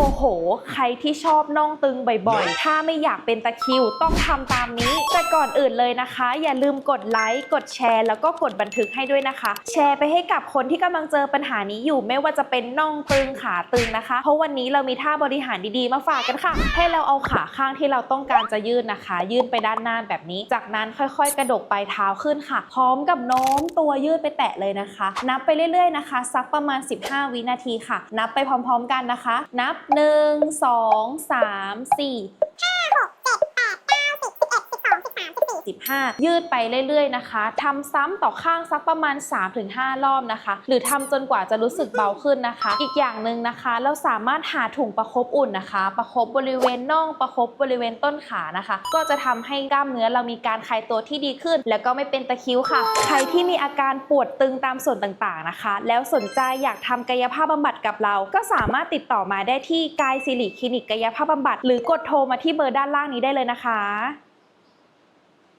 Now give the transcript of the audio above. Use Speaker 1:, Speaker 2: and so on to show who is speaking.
Speaker 1: โอ้โห ใครที่ชอบน่องตึงบ่อยๆ ถ้าไม่อยากเป็นตะคิวต้องทำตามนี้ แต่ก่อนอื่นเลยนะคะ อย่าลืมกดไลค์ กดแชร์ แล้วก็กดบันทึกให้ด้วยนะคะ แชร์ไปให้กับคนที่กำลังเจอปัญหานี้อยู่ ไม่ว่าจะเป็นน่องตึงขาตึงนะคะ เพราะวันนี้เรามีท่าบริหารดีๆ มาฝากกันค่ะ ให้เราเอาขาข้างที่เราต้องการจะยืดนะคะ ยื่นไปด้านหน้าแบบนี้ จากนั้นค่อยๆ กระดกปลายเท้าขึ้นค่ะ พร้อมกับโน้มตัวยืดไปแตะเลยนะคะ นับไปเรื่อยๆนะคะ สักประมาณ 15 วินาทีค่ะ นับไปพร้อม ๆ กันนะคะ นับ1 2 3 4 15ยืดไปเรื่อยๆนะคะทำซ้ำต่อข้างสักประมาณ 3-5 รอบนะคะ หรือทำจนกว่าจะรู้สึกเบาขึ้นนะคะ อีกอย่างหนึ่งนะคะ เราสามารถหาถุงประคบอุ่นนะคะ ประคบบริเวณน่องประคบบริเวณต้นขานะคะ ก็จะทำให้กล้ามเนื้อเรามีการคลายตัวที่ดีขึ้น แล้วก็ไม่เป็นตะคิวค่ะ ใครที่มีอาการปวดตึงตามส่วนต่างๆนะคะ แล้วสนใจอยากทำกายภาพบำบัดกับเรา ก็สามารถติดต่อมาได้ที่กายสิริคลินิกกายภาพบำบัด หรือกดโทรมาที่เบอร์ด้านล่างนี้ได้เลยนะคะ